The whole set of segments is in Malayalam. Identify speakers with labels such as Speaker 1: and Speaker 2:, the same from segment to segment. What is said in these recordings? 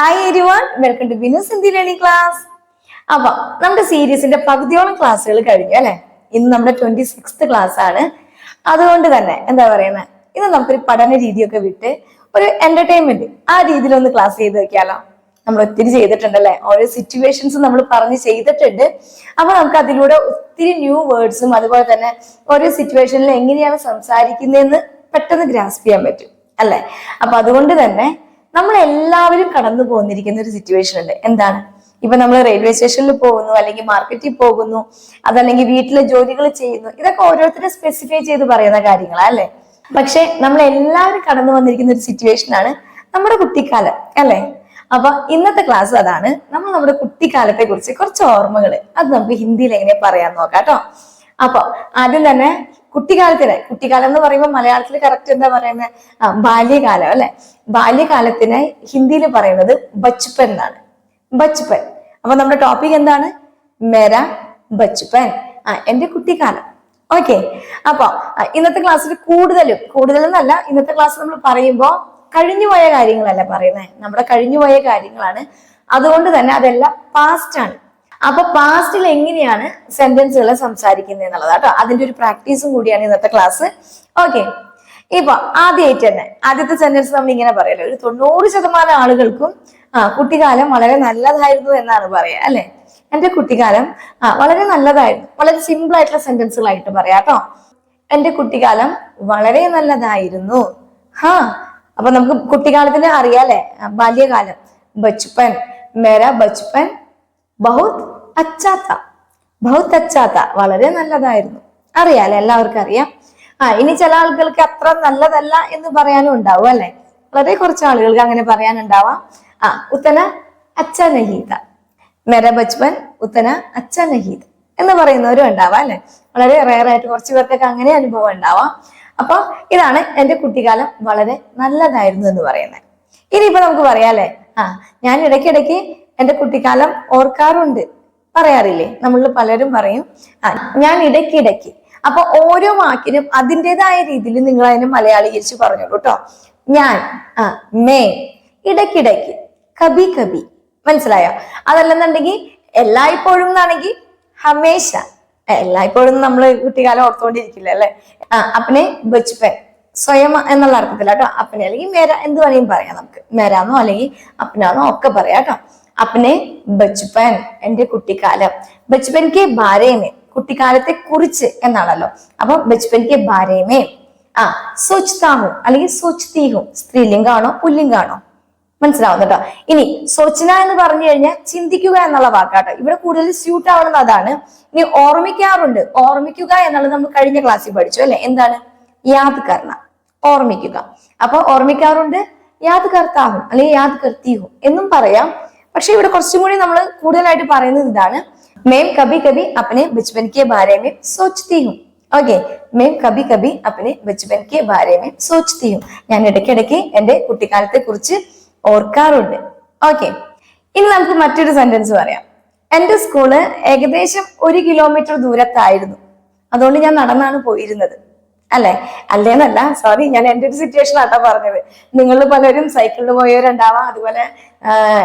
Speaker 1: Hi everyone welcome to Binu Hindi learning class അപ്പൊ നമ്മുടെ സീരീസിന്റെ പകുതിയോളം ക്ലാസ്സുകൾ കഴിഞ്ഞു അല്ലെ? ഇന്ന് നമ്മുടെ ട്വന്റി സിക്സ്ത് ക്ലാസ് ആണ്. അതുകൊണ്ട് തന്നെ എന്താ പറയുന്നത് ഇന്ന് നമുക്കൊരു പഠന രീതിയൊക്കെ വിട്ട് ഒരു എന്റർടൈൻമെന്റ് ആ രീതിയിൽ ഒന്ന് ക്ലാസ് ചെയ്ത് വെക്കാലോ. നമ്മൾ ഒത്തിരി ചെയ്തിട്ടുണ്ടല്ലേ ഓരോ സിറ്റുവേഷൻസ് നമ്മൾ പറഞ്ഞ് ചെയ്തിട്ടുണ്ട്. അപ്പൊ നമുക്ക് അതിലൂടെ ഒത്തിരി ന്യൂ വേർഡ്സും അതുപോലെ തന്നെ ഓരോ സിറ്റുവേഷനിൽ എങ്ങനെയാണ് സംസാരിക്കുന്നതെന്ന് പെട്ടെന്ന് ഗ്രാസ്പ് ചെയ്യാൻ പറ്റും അല്ലെ? അപ്പൊ അതുകൊണ്ട് തന്നെ നമ്മൾ എല്ലാവരും കടന്നു പോന്നിരിക്കുന്ന ഒരു സിറ്റുവേഷൻ ഉണ്ട്. എന്താണ്? ഇപ്പൊ നമ്മൾ റെയിൽവേ സ്റ്റേഷനിൽ പോകുന്നു അല്ലെങ്കിൽ മാർക്കറ്റിൽ പോകുന്നു അതല്ലെങ്കിൽ വീട്ടിലെ ജോലികൾ ചെയ്യുന്നു ഇതൊക്കെ ഓരോരുത്തരും സ്പെസിഫൈ ചെയ്ത് പറയുന്ന കാര്യങ്ങളാ അല്ലെ? പക്ഷെ നമ്മൾ എല്ലാവരും കടന്നു വന്നിരിക്കുന്ന ഒരു സിറ്റുവേഷൻ ആണ് നമ്മുടെ കുട്ടിക്കാലം അല്ലെ? അപ്പൊ ഇന്നത്തെ ക്ലാസ് അതാണ് നമ്മൾ നമ്മുടെ കുട്ടിക്കാലത്തെ കുറിച്ച് കുറച്ച് ഓർമ്മകൾ അത് നമുക്ക് ഹിന്ദിയിൽ എങ്ങനെ പറയാൻ നോക്കാം കേട്ടോ. അപ്പൊ ആദ്യം തന്നെ കുട്ടിക്കാലത്തിന് കുട്ടിക്കാലം എന്ന് പറയുമ്പോൾ മലയാളത്തിൽ കറക്റ്റ് എന്താ പറയുന്നത് ബാല്യകാലം അല്ലെ? ബാല്യകാലത്തിന് ഹിന്ദിയിൽ പറയുന്നത് ബച്ചുപ്പൻ എന്നാണ്. ബച്ചുപ്പൻ. അപ്പൊ നമ്മുടെ ടോപ്പിക് എന്താണ്? മെര ബച്ചുപ്പൻ. ആ എന്റെ കുട്ടിക്കാലം ഓക്കെ അപ്പൊ ഇന്നത്തെ ക്ലാസ്സിൽ കൂടുതലും കൂടുതലെന്നല്ല ഇന്നത്തെ ക്ലാസ് നമ്മൾ പറയുമ്പോൾ കഴിഞ്ഞുപോയ കാര്യങ്ങളല്ല പറയുന്നത് നമ്മുടെ കഴിഞ്ഞുപോയ കാര്യങ്ങളാണ്. അതുകൊണ്ട് തന്നെ അതെല്ലാം പാസ്റ്റ് ആണ്. അപ്പൊ പാസ്റ്റിൽ എങ്ങനെയാണ് സെന്റൻസുകൾ സംസാരിക്കുന്നത് എന്നുള്ളത് കേട്ടോ. അതിന്റെ ഒരു പ്രാക്ടീസും കൂടിയാണ് ഇന്നത്തെ ക്ലാസ് ഓക്കെ ഇപ്പൊ ആദ്യമായിട്ട് തന്നെ ആദ്യത്തെ സെന്റൻസ് നമ്മൾ ഇങ്ങനെ പറയല്ലോ ഒരു തൊണ്ണൂറ് ശതമാനം ആളുകൾക്കും ആ കുട്ടിക്കാലം വളരെ നല്ലതായിരുന്നു എന്നാണ് പറയാ അല്ലെ? എന്റെ കുട്ടിക്കാലം ആ വളരെ നല്ലതായിരുന്നു. വളരെ സിമ്പിൾ ആയിട്ടുള്ള സെന്റൻസുകളായിട്ട് പറയാം കേട്ടോ. എന്റെ കുട്ടിക്കാലം വളരെ നല്ലതായിരുന്നു. ഹാ അപ്പൊ നമുക്ക് കുട്ടിക്കാലത്തിന് അറിയാലേ ബാല്യകാലം. ബച്ചുപ്പൻ മേര ബച്പൻ ബഹുത് അച്ചാത്ത. ബഹുത് അച്ചാത്ത വളരെ നല്ലതായിരുന്നു. അറിയാലേ എല്ലാവർക്കും അറിയാം. ആ ഇനി ചില ആളുകൾക്ക് അത്ര നല്ലതല്ല എന്ന് പറയാനും ഉണ്ടാവും അല്ലെ? വളരെ കുറച്ച് ആളുകൾക്ക് അങ്ങനെ പറയാനുണ്ടാവാം. ആ ഉത്തന അച്ഛ നഹീത മെര ബച്പൻ ഉത്തന അച്ഛ നഹീത എന്ന് പറയുന്നവരും ഉണ്ടാവാം അല്ലെ? വളരെ റെയർ ആയിട്ട് കുറച്ച് പേർക്കൊക്കെ അങ്ങനെ അനുഭവം ഉണ്ടാവാം. അപ്പൊ ഇതാണ് എന്റെ കുട്ടിക്കാലം വളരെ നല്ലതായിരുന്നു എന്ന് പറയുന്നത്. ഇനിയിപ്പോ നമുക്ക് പറയാം അല്ലെ? ആ ഞാൻ ഇടയ്ക്കിടയ്ക്ക് എന്റെ കുട്ടിക്കാലം ഓർക്കാറുണ്ട്. പറയാറില്ലേ? നമ്മൾ പലരും പറയും. ഞാൻ ഇടയ്ക്കിടയ്ക്ക്. അപ്പൊ ഓരോ വാക്കിനും അതിന്റെതായ രീതിയിൽ നിങ്ങൾ അതിനെ മലയാളീകരിച്ച് പറഞ്ഞോളൂ കേട്ടോ ഞാൻ ആ മേ ഇടയ്ക്കിടയ്ക്ക് കബി കബി മനസ്സിലായോ? അതല്ലെന്നുണ്ടെങ്കിൽ എല്ലായ്പ്പോഴും എന്നാണെങ്കിൽ ഹമേശ. എല്ലായ്പ്പോഴും നമ്മൾ കുട്ടിക്കാലം ഓർത്തുകൊണ്ടിരിക്കില്ല അല്ലെ? ആ അപ്പനെ ബച്പൻ സ്വയം എന്നുള്ള അർത്ഥത്തില്ല കേട്ടോ അപ്പനെ അല്ലെങ്കിൽ മേര എന്ത് വേണമെങ്കിലും പറയാം നമുക്ക്. മേരാന്നോ അല്ലെങ്കിൽ അപ്പനാന്നോ ഒക്കെ പറയാം കേട്ടോ അപ്പനെ ബച്പൻ എന്റെ കുട്ടിക്കാലം. ബച്പൻ കെ ബാരേമേ കുട്ടിക്കാലത്തെ കുറിച്ച് എന്നാണല്ലോ. അപ്പൊ ബച്പൻ കെ ബാരേമേ ആ സോച്താഹു അല്ലെങ്കിൽ സോച്തീഹു സ്ത്രീലിംഗാണോ പുല്ലിംഗാണോ മനസ്സിലാവുന്നുണ്ടോ ഇനി സോച്ചന എന്ന് പറഞ്ഞു കഴിഞ്ഞാൽ ചിന്തിക്കുക എന്നുള്ള വാക്കാട്ടോ. ഇവിടെ കൂടുതൽ സ്യൂട്ട് ആവുന്നത് അതാണ്. ഇനി ഓർമ്മിക്കാറുണ്ട്. ഓർമ്മിക്കുക എന്നുള്ളത് നമ്മൾ കഴിഞ്ഞ ക്ലാസ്സിൽ പഠിച്ചു അല്ലെ? എന്താണ്? യാദ് കർണ ഓർമ്മിക്കുക. അപ്പൊ ഓർമ്മിക്കാറുണ്ട് യാദ് കർത്താഹും അല്ലെങ്കിൽ യാദ് കർത്തീഹും എന്നും പറയാം. പക്ഷെ ഇവിടെ കുറച്ചും കൂടി നമ്മൾ കൂടുതലായിട്ട് പറയുന്നത് ഇതാണ്. മേം കബി കബി അപ്പനെ ബച്പൻ കെ ബാരെ മേ ഹും ഓക്കെ. മേം കബി കബി അപ്പനെ ബച്പൻ കെ ബാരെ മേ ഹും ഞാൻ ഇടയ്ക്കിടയ്ക്ക് എന്റെ കുട്ടിക്കാലത്തെ കുറിച്ച് ഓർക്കാറുണ്ട്. ഓക്കെ. ഇനി നമുക്ക് മറ്റൊരു സെന്റൻസ് പറയാം. എന്റെ സ്കൂൾ ഏകദേശം ഒരു കിലോമീറ്റർ ദൂരത്തായിരുന്നു. അതുകൊണ്ട് ഞാൻ നടന്നാണ് പോയിരുന്നത്. അല്ലെ? അല്ലേന്നല്ല സോറി ഞാൻ എന്റെ ഒരു സിറ്റുവേഷൻ ആട്ടാ പറഞ്ഞത്. നിങ്ങൾ പലരും സൈക്കിളിൽ പോയവരുണ്ടാവാം. അതുപോലെ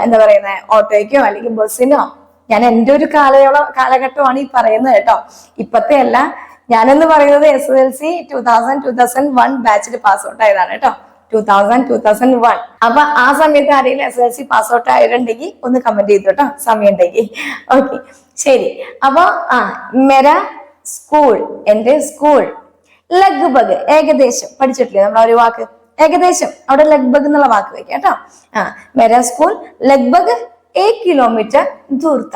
Speaker 1: എന്താ പറയുന്നത് ഓട്ടോയ്ക്കോ അല്ലെങ്കിൽ ബസ്സിനോ. ഞാൻ എന്റെ ഒരു കാലയോളം കാലഘട്ടമാണ് ഈ പറയുന്നത് കേട്ടോ. ഇപ്പത്തെ അല്ല. ഞാനെന്ന് പറയുന്നത് S L C two thousand two thousand one ബാച്ചിൽ പാസ് ഔട്ട് ആയതാണ് കേട്ടോ. Two thousand two thousand one അപ്പൊ ആ സമയത്ത് ആരെങ്കിലും S L C pass out ആയിട്ടുണ്ടെങ്കിൽ ഒന്ന് കമന്റ് ചെയ്തു കേട്ടോ. സമയം ഉണ്ടെങ്കിൽ ഓക്കെ ശരി. അപ്പൊ ആ മെര സ്കൂൾ എന്റെ സ്കൂൾ ലഗ്ബഗ് ഏകദേശം. പഠിച്ചിട്ടില്ലേ നമ്മൾ ഒരു വാക്ക്? ഏകദേശം. അവിടെ ലഗ്ബഗ് എന്നുള്ള വാക്ക് വെക്കാം കേട്ടോ. ആ മെര സ്കൂൾ. ലഗ്ബഗ് ഏ കിലോമീറ്റർ ദൂർത്ത.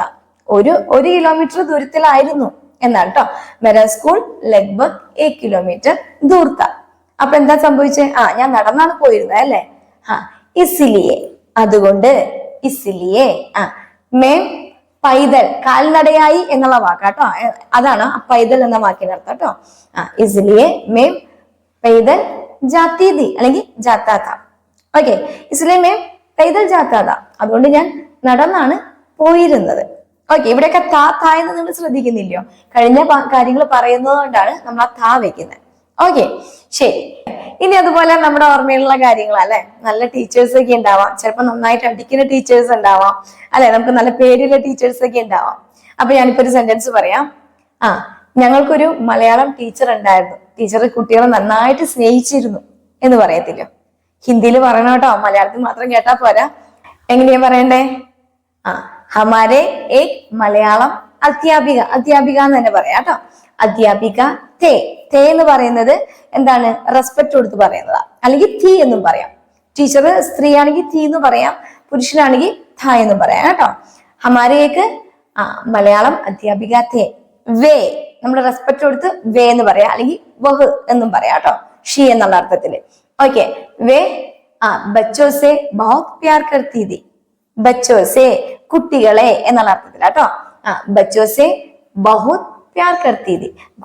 Speaker 1: ഒരു ഒരു കിലോമീറ്റർ ദൂരത്തിലായിരുന്നു എന്നാണ് കേട്ടോ മെര സ്കൂൾ. ലഗ്ബഗ് ഏ കിലോമീറ്റർ ദൂർത്ത. അപ്പൊ എന്താ സംഭവിച്ചത് ആ ഞാൻ നടന്നാണ് പോയിരുന്നത് അല്ലേ? ആ ഇസിലിയെ. അതുകൊണ്ട് ഇസിലിയെ. ആ മേം പൈതൽ കാൽനടയായി എന്നുള്ള വാക്കാട്ടോ കേട്ടോ അതാണ് പൈതൽ എന്ന വാക്കിന്റെ അർത്ഥം കേട്ടോ ആ ഇസ്ലിയെ മേം പൈതൽ ജാത്തീതി അല്ലെങ്കിൽ ജാത്താത്ത ഓക്കെ ഇസ്ലിയെ മേം പൈതൽ ജാത്താത അതുകൊണ്ട് ഞാൻ നടന്നാണ് പോയിരുന്നത്. ഓക്കെ ഇവിടെയൊക്കെ താ താ എന്ന് നിങ്ങൾ ശ്രദ്ധിക്കുന്നില്ലയോ? കഴിഞ്ഞ കാര്യങ്ങൾ പറയുന്നത് കൊണ്ടാണ് നമ്മൾ ആ താ വെക്കുന്നത് ഓക്കെ ശരി. ഇനി അതുപോലെ നമ്മുടെ ഓർമ്മയിലുള്ള കാര്യങ്ങൾ അല്ലെ നല്ല ടീച്ചേഴ്സ് ഒക്കെ ഉണ്ടാവാം. ചിലപ്പോൾ നന്നായിട്ട് അടിക്കുന്ന ടീച്ചേഴ്സ് ഉണ്ടാവാം. അല്ലെ? നമുക്ക് നല്ല പേരുള്ള ടീച്ചേഴ്സ് ഒക്കെ ഉണ്ടാവാം. അപ്പൊ ഞാനിപ്പോ ഒരു സെന്റൻസ് പറയാം. ആ ഞങ്ങൾക്കൊരു മലയാളം ടീച്ചർ ഉണ്ടായിരുന്നു. ടീച്ചർ കുട്ടികളെ നന്നായിട്ട് സ്നേഹിച്ചിരുന്നു എന്ന് പറയത്തില്ലോ. ഹിന്ദിയിൽ പറയണം കേട്ടോ. മലയാളത്തിൽ മാത്രം കേട്ടാ പോരാ. എങ്ങനെയാ പറയണ്ടേ? ആ ഹമാരെ ഏക് മലയാളം അധ്യാപിക. അധ്യാപിക എന്ന് തന്നെ പറയാം കേട്ടോ. അധ്യാപിക തേ തേ എന്ന് പറയുന്നത് എന്താണ്? റെസ്പെക്ട് കൊടുത്ത് പറയുന്നതാ. അല്ലെങ്കിൽ തീ എന്നും പറയാം. ടീച്ചർ സ്ത്രീയാണെങ്കിൽ തീ എന്ന് പറയാം. പുരുഷനാണെങ്കിൽ ധ എന്ന് പറയാം കേട്ടോ. ഹമാരേക്ക് ആ മലയാളം അധ്യാപിക തേ വേ നമ്മൾ റെസ്പെക്ട് കൊടുത്ത് വേ എന്ന് പറയാം. അല്ലെങ്കിൽ വഹ് എന്നും പറയാം കേട്ടോ. ഷീ എന്നുള്ള അർത്ഥത്തിൽ. ഓക്കെ വേ ആ ബച്ചോസെ ബഹുത് പ്യാർ കർത്തി थी ബച്ചോസെ കുട്ടികളെ എന്നുള്ള അർത്ഥത്തിൽ കേട്ടോ. ആ ബച്ചോസെ ബഹുത് പ്യാർ കർത്തി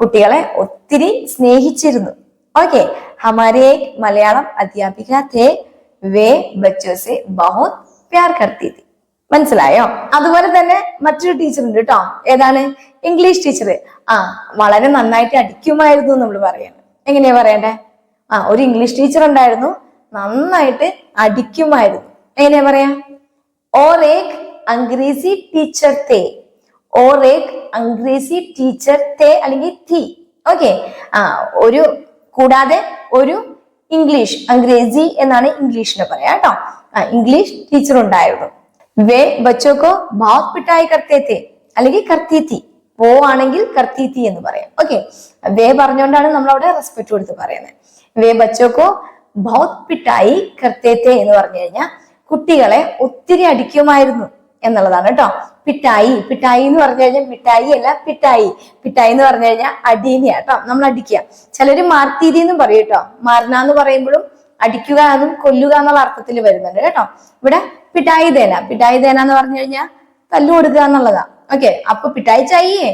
Speaker 1: കുട്ടികളെ ഒത്തിരി സ്നേഹിച്ചിരുന്നു. ഓക്കെ ഹമാരെ മലയാളം അധ്യാപിക തേ വേ ബച്ചോസെ ബഹുത് പ്യാർ കർത്തി മനസ്സിലായോ? അതുപോലെ തന്നെ മറ്റൊരു ടീച്ചർ ഉണ്ട് കേട്ടോ ഏതാണ്? ഇംഗ്ലീഷ് ടീച്ചർ ആ വളരെ നന്നായിട്ട് അടിക്കുമായിരുന്നു നമ്മൾ പറയണം. എങ്ങനെയാ പറയണ്ടേ? ആ ഒരു ഇംഗ്ലീഷ് ടീച്ചർ ഉണ്ടായിരുന്നു. നന്നായിട്ട് അടിക്കുമായിരുന്നു. എങ്ങനെയാ പറയാ? ഓർ ഏക് അംഗ്രേസി ടീച്ചർ തേ ഓർ ഏക് അംഗ്രേസി ടീച്ചർ തേ അല്ലെങ്കിൽ തി ഓക്കെ ആ ഒരു കൂടാതെ ഒരു ഇംഗ്ലീഷ് അംഗ്രേസി എന്നാണ് ഇംഗ്ലീഷിന് പറയാ കേട്ടോ. ആ ഇംഗ്ലീഷ് ടീച്ചർ ഉണ്ടായിരുന്നു. വേ ബച്ചോക്കോ ഭാവ് പിട്ടായി തേ അല്ലെങ്കിൽ കർത്തീത്തി. പോവാണെങ്കിൽ ആണെങ്കിൽ കർത്തീത്തി എന്ന് പറയാം. ഓക്കെ വേ പറഞ്ഞുകൊണ്ടാണ് നമ്മൾ അവിടെ റെസ്പെക്ട് കൊടുത്ത് പറയുന്നത് വേ ബച്ചോക്കോ ഭൗത് പിട്ടായി കർത്തേത്തെ എന്ന് പറഞ്ഞു കഴിഞ്ഞാൽ കുട്ടികളെ ഒത്തിരി അടിക്കുമായിരുന്നു എന്നുള്ളതാണ് കേട്ടോ. പിട്ടായി പിട്ടായി എന്ന് പറഞ്ഞു കഴിഞ്ഞാൽ മിഠായി അല്ല പിട്ടായി പിട്ടായി എന്ന് പറഞ്ഞു കഴിഞ്ഞാൽ അടീനിയ കേട്ടോ. നമ്മൾ അടിക്കുക. ചിലര് മാർത്തീതി എന്നും പറയും കേട്ടോ. മാരണ എന്ന് പറയുമ്പോഴും അടിക്കുക അതും കൊല്ലുക എന്നുള്ള അർത്ഥത്തിൽ വരുന്നുണ്ട് കേട്ടോ. ഇവിടെ പിട്ടായി തേന. പിട്ടായി തേന എന്ന് പറഞ്ഞു കഴിഞ്ഞാൽ തല്ലു കൊടുക്കുക എന്നുള്ളതാ. ഓക്കെ. അപ്പൊ പിട്ടായി ചായേ?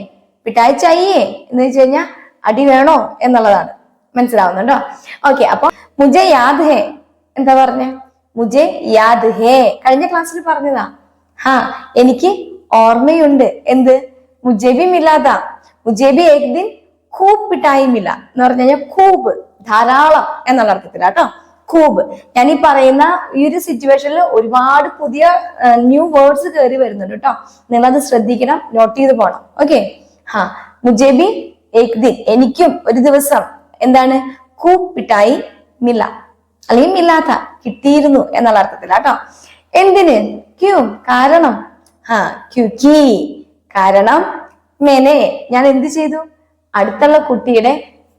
Speaker 1: പിട്ടായി ചായേ? എന്ന് വെച്ച് കഴിഞ്ഞാൽ അടി വേണോ എന്നുള്ളതാണ്. മനസ്സിലാവുന്നുണ്ടോ? ഓക്കെ. അപ്പൊ മുജെ യാദ് ഹേ. എന്താ പറഞ്ഞ? മുജെ യാദ് ഹേ. കഴിഞ്ഞ ക്ലാസ്സിൽ പറഞ്ഞതാ. ഹാ എനിക്ക് ഓർമ്മയുണ്ട്. എന്ത്? മുജേബി മില്ലാത്ത മുജേബി ഏക് ദിൻ ഖൂബ് പിട്ടായി മില്ല എന്ന് പറഞ്ഞു കഴിഞ്ഞാൽ ഖൂബ് ധാരാളം എന്നുള്ള അർത്ഥത്തിലാട്ടോ ഖൂബ് ഞാൻ ഈ പറയുന്ന ഈ ഒരു സിറ്റുവേഷനിൽ ഒരുപാട് പുതിയ ന്യൂ വേർഡ്സ് കയറി വരുന്നുണ്ട് കേട്ടോ. നിങ്ങൾ അത് ശ്രദ്ധിക്കണം നോട്ട് ചെയ്ത് പോണം. ഓക്കെ ഹാ. മുജേബി ഏക് ദിൻ എനിക്കും ഒരു ദിവസം എന്താണ്? ഖൂബ് പിട്ടായി മില്ല അല്ലെങ്കിൽ മില്ലാത്ത കിട്ടിയിരുന്നു എന്നുള്ള അർത്ഥത്തിലാട്ടോ എന്തിന്? ക്യൂ? കാരണം ഹാ ക്യുക്കി. കാരണം മേനെ ഞാൻ എന്ത് ചെയ്തു? അടുത്തുള്ള കുട്ടിയുടെ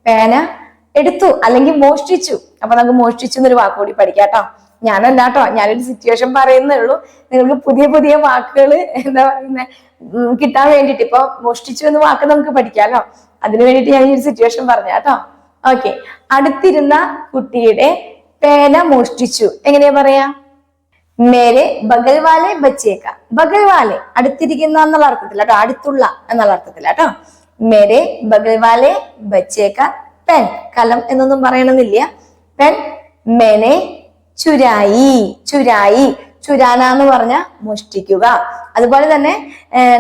Speaker 1: പേന എടുത്തു അല്ലെങ്കിൽ മോഷ്ടിച്ചു. അപ്പൊ നമുക്ക് മോഷ്ടിച്ചു എന്നൊരു വാക്ക് കൂടി പഠിക്കാം കേട്ടോ. ഞാനല്ല കേട്ടോ ഞാനൊരു സിറ്റുവേഷൻ പറയുന്നേ ഉള്ളൂ. നിങ്ങൾക്ക് പുതിയ പുതിയ വാക്കുകൾ എന്താ പറയുന്നത് കിട്ടാൻ വേണ്ടിട്ട് ഇപ്പൊ മോഷ്ടിച്ചു എന്ന വാക്ക് നമുക്ക് പഠിക്കാമല്ലോ അതിനു വേണ്ടിട്ട് ഞാൻ ഈ ഒരു സിറ്റുവേഷൻ പറഞ്ഞ കേട്ടോ. ഓക്കെ അടുത്തിരുന്ന കുട്ടിയുടെ പേന മോഷ്ടിച്ചു. എങ്ങനെയാ പറയാ? മേരെ ബഗൽവാലെ ബച്ചേക്ക. ബഗൽവാലെ അടുത്തിരിക്കുന്ന എന്നുള്ള അർത്ഥത്തിൽ കേട്ടോ അടുത്തുള്ള എന്നുള്ള അർത്ഥത്തിൽ കേട്ടോ മേരെ ബഗൽവാലെ ബച്ചേക്ക പെൻ കലം എന്നൊന്നും പറയണമെന്നില്ല. പെൻ മെനെ ചുരായി ചുരായി. ചുരാന എന്ന് പറഞ്ഞ മോഷ്ടിക്കുക. അതുപോലെ തന്നെ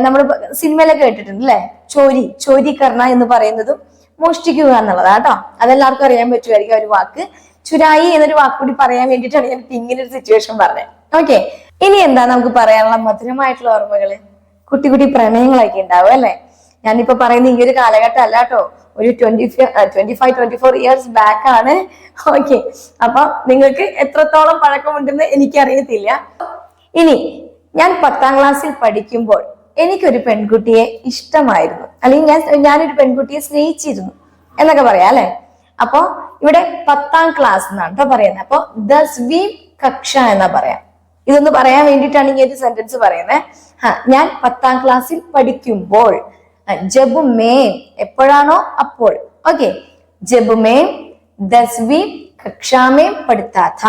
Speaker 1: നമ്മൾ സിനിമയിലൊക്കെ കേട്ടിട്ടുണ്ട് അല്ലെ ചോരി ചോരിക്കർണ എന്ന് പറയുന്നതും മോഷ്ടിക്കുക എന്നുള്ളതാ കേട്ടോ അതെല്ലാവർക്കും അറിയാൻ പറ്റുമായിരിക്കും ഒരു വാക്ക്. ചുരായി എന്നൊരു വാക്ക് കൂടി പറയാൻ വേണ്ടിയിട്ടാണ് ഞാൻ ഇങ്ങനെ ഒരു സിറ്റുവേഷൻ പറഞ്ഞത്. ഓക്കെ ഇനി എന്താ നമുക്ക് പറയാനുള്ള മധുരമായിട്ടുള്ള ഓർമ്മകൾ? കുട്ടി കുട്ടി പ്രണയങ്ങളൊക്കെ ഉണ്ടാവും അല്ലെ? ഞാനിപ്പോ പറയുന്ന ഈ ഒരു കാലഘട്ടം അല്ല കേട്ടോ. ഒരു twenty twenty five twenty four years back ആണ്. ഓക്കെ അപ്പൊ നിങ്ങൾക്ക് എത്രത്തോളം പഴക്കമുണ്ടെന്ന് എനിക്കറിയത്തില്ല. ഇനി ഞാൻ പത്താം ക്ലാസ്സിൽ പഠിക്കുമ്പോൾ എനിക്കൊരു പെൺകുട്ടിയെ ഇഷ്ടമായിരുന്നു. അല്ലെങ്കിൽ ഞാൻ ഞാനൊരു പെൺകുട്ടിയെ സ്നേഹിച്ചിരുന്നു എന്നൊക്കെ പറയാം അല്ലെ? അപ്പോ ഇവിടെ പത്താം ക്ലാസ് എന്നാണ് കേട്ടോ പറയുന്നത്. അപ്പൊ ദസ്വീം കക്ഷ എന്നാ പറയാം. ഇതൊന്ന് പറയാൻ വേണ്ടിയിട്ടാണ് ഈ ഒരു സെന്റൻസ് പറയുന്നത് ഞാൻ പത്താം ക്ലാസ്സിൽ പഠിക്കുമ്പോൾ ജബ് മേ എപ്പോഴാണോ അപ്പോൾ. ഓക്കെ ജബ് മേ ദസ്വീം കക്ഷാമേം പഠിത്താഥ